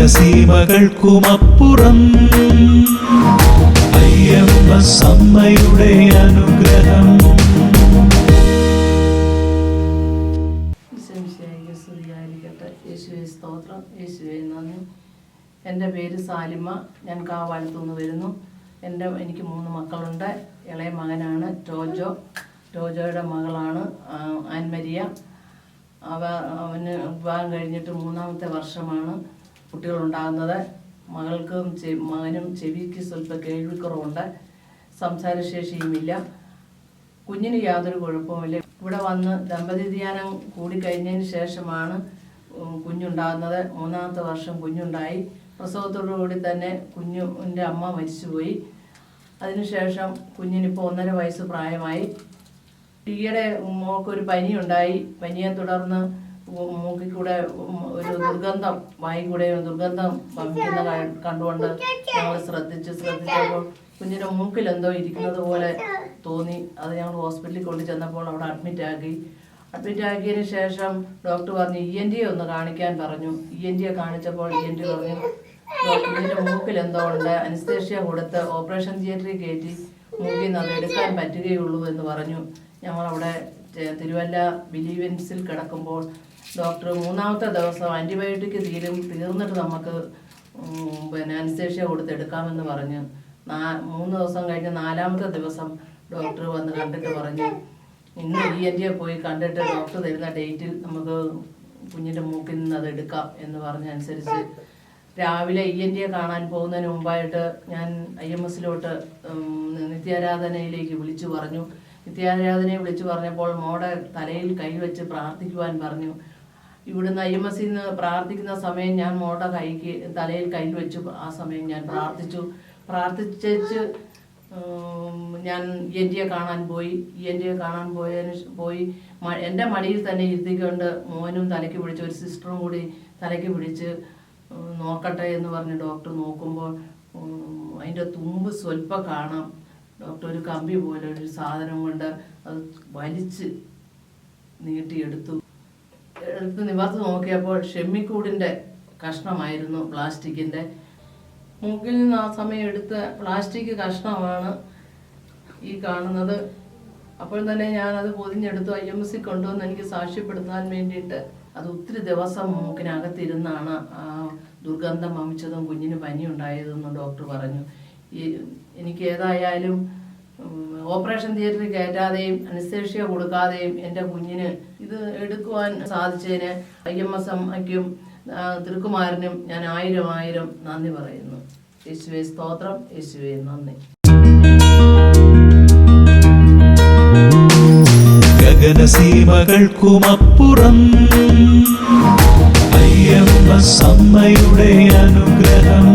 ഗഗനസീമകൾക്കുമപ്പുറം അയ്യമ്മ സമ്മയുടെ അനുഗ്രഹം. സ്തോത്രം. എന്റെ പേര് സാലിമ. ഞാൻ കാവാലത്തുനിന്ന് വരുന്നു. എന്റെ എനിക്ക് മൂന്ന് മക്കളുണ്ട്. ഇളയ മകനാണ് ടോജോ ടോജോയുടെ മകളാണ് ആൻമരിയ. അവ അവന് വിവാഹം കഴിഞ്ഞിട്ട് മൂന്നാമത്തെ വർഷമാണ്. കുട്ടികളുണ്ടാകുന്നത്. മകൾക്കും മകനും ചെവിക്ക് സ്വല്പം കേൾവിക്കുറവുണ്ട്. സംസാരശേഷിയുമില്ല. കുഞ്ഞിന് യാതൊരു കുഴപ്പവുമില്ല. ഇവിടെ വന്ന് ദമ്പതി ധ്യാനം കൂടിക്കഴിഞ്ഞതിന് ശേഷമാണ് കുഞ്ഞുണ്ടാകുന്നത്. മൂന്നാമത്തെ വർഷം കുഞ്ഞുണ്ടായി. പ്രസവത്തോടുകൂടി തന്നെ കുഞ്ഞിന്റെ അമ്മ മരിച്ചുപോയി. അതിനുശേഷം കുഞ്ഞിനിപ്പോൾ ഒന്നര വയസ്സ് പ്രായമായി. ഈയിടെ മോൾക്കൊരു പനിയുണ്ടായി. പനിയെ തുടർന്ന് മൂ- മൂക്കിൽ കൂടെ ഒരു ദുർഗന്ധം വായി കൂടെ ദുർഗന്ധം വമിക്കുന്ന കണ്ടുകൊണ്ട് ഞങ്ങൾ ശ്രദ്ധിച്ച് ശ്രദ്ധിച്ചപ്പോൾ കുഞ്ഞിന്റെ മൂക്കിൽ എന്തോ ഇരിക്കുന്നത് പോലെ തോന്നി. അത് ഞങ്ങൾ ഹോസ്പിറ്റലിൽ കൊണ്ടു ചെന്നപ്പോൾ അവിടെ അഡ്മിറ്റ് ആക്കി. അഡ്മിറ്റ് ആക്കിയതിന് ശേഷം ഡോക്ടർ പറഞ്ഞു ഇ എൻ ടി ഒന്ന് കാണിക്കാൻ പറഞ്ഞു. ഇ എൻ ടിയെ കാണിച്ചപ്പോൾ ഇ എൻ ടി പറഞ്ഞു കുഞ്ഞിന്റെ മൂക്കിൽ എന്തോ ഉണ്ട്. അനസ്തേഷ്യ കൊടുത്ത് ഓപ്പറേഷൻ തിയേറ്ററിൽ കയറ്റി. മൂക്കിൽ നിന്ന് അത് എടുക്കാൻ പറ്റുകയുള്ളൂ എന്ന് പറഞ്ഞു. ഞങ്ങളവിടെ തിരുവല്ല ബിലീവൻസിൽ കിടക്കുമ്പോൾ ഡോക്ടർ മൂന്നാമത്തെ ദിവസം ആന്റിബയോട്ടിക് തീരും തീർന്നിട്ട് നമുക്ക് പിന്നെ അനസ്തേഷ്യ കൊടുത്തെടുക്കാമെന്ന് പറഞ്ഞ്. നാ മൂന്ന് ദിവസം കഴിഞ്ഞ് നാലാമത്തെ ദിവസം ഡോക്ടർ വന്ന് കണ്ടിട്ട് പറഞ്ഞു. ഇന്ന് ഇ എൻ ടിയെ പോയി കണ്ടിട്ട് ഡോക്ടർ തരുന്ന ഡേറ്റിൽ നമുക്ക് കുഞ്ഞിന്റെ മൂക്കിൽ നിന്ന് അത് എടുക്കാം എന്ന് പറഞ്ഞനുസരിച്ച് രാവിലെ ഇ എൻ ടിയെ കാണാൻ പോകുന്നതിന് മുമ്പായിട്ട് ഞാൻ ഐ എം എസിലോട്ട് നിത്യാരാധനയിലേക്ക് വിളിച്ചു പറഞ്ഞു. നിത്യാരാധനയെ വിളിച്ചു പറഞ്ഞപ്പോൾ മോടെ തലയിൽ കൈവച്ച് പ്രാർത്ഥിക്കുവാൻ പറഞ്ഞു. ഇവിടുന്ന് എസിൽ നിന്ന് പ്രാർത്ഥിക്കുന്ന സമയം ഞാൻ മോടെ കൈക്ക് തലയിൽ കൈ വെച്ചു ആ സമയം ഞാൻ പ്രാർത്ഥിച്ചു. പ്രാർത്ഥിച്ചു ഞാൻ ഇ എൻ കാണാൻ പോയി. ഇ എൻ കാണാൻ പോയതിന് പോയി. എന്റെ മടിയിൽ തന്നെ ഇരുത്തിക്കൊണ്ട് മോനും തലയ്ക്ക് പിടിച്ച് ഒരു സിസ്റ്ററും കൂടി തലയ്ക്ക് പിടിച്ച് നോക്കട്ടെ എന്ന് പറഞ്ഞ് ഡോക്ടർ നോക്കുമ്പോൾ അതിന്റെ തുമ്പ് സ്വല്പം കാണാം. ഡോക്ടർ ഒരു കമ്പി പോലെ ഒരു സാധനം കൊണ്ട് അത് വലിച്ച് നീട്ടിയെടുത്തു. എടുത്ത് നിവർത്ത് നോക്കിയപ്പോൾ ഷെമ്മിക്കൂടിന്റെ കഷ്ണമായിരുന്നു പ്ലാസ്റ്റിക്കിന്റെ. മൂക്കിൽ നിന്ന് ആ സമയം എടുത്ത പ്ലാസ്റ്റിക് കഷ്ണമാണ് ഈ കാണുന്നത്. അപ്പോൾ തന്നെ ഞാനത് പൊതിഞ്ഞെടുത്തു. ഐ എം എസ് കൊണ്ടുവന്ന് എനിക്ക് സാക്ഷ്യപ്പെടുത്താൻ വേണ്ടിയിട്ട് അത് ഒത്തിരി ദിവസം മൂക്കിനകത്തിരുന്നാണ് ആ ദുർഗന്ധം വമിച്ചതും കുഞ്ഞിന് പനി ഉണ്ടായതെന്ന് ഡോക്ടർ പറഞ്ഞു. എനിക്ക് ഏതായാലും ഓപ്പറേഷൻ തിയേറ്ററിൽ കയറ്റാതെയും അനസ്തേഷ്യ കൊടുക്കാതെയും എന്റെ കുഞ്ഞിന് ഇത് എടുക്കുവാൻ സാധിച്ചതിന് ഐ എം എസ് എമ്മയ്ക്കും തിരുക്കുമാരനും ഞാൻ ആയിരം ആയിരം നന്ദി പറയുന്നു. യേശുവെ സ്തോത്രം യേശുവെ നന്ദി. ഗഗനസീമകൾക്കുമപ്പുറം അയ്യമ്മ സമ്മയുടെ അനുഗ്രഹം.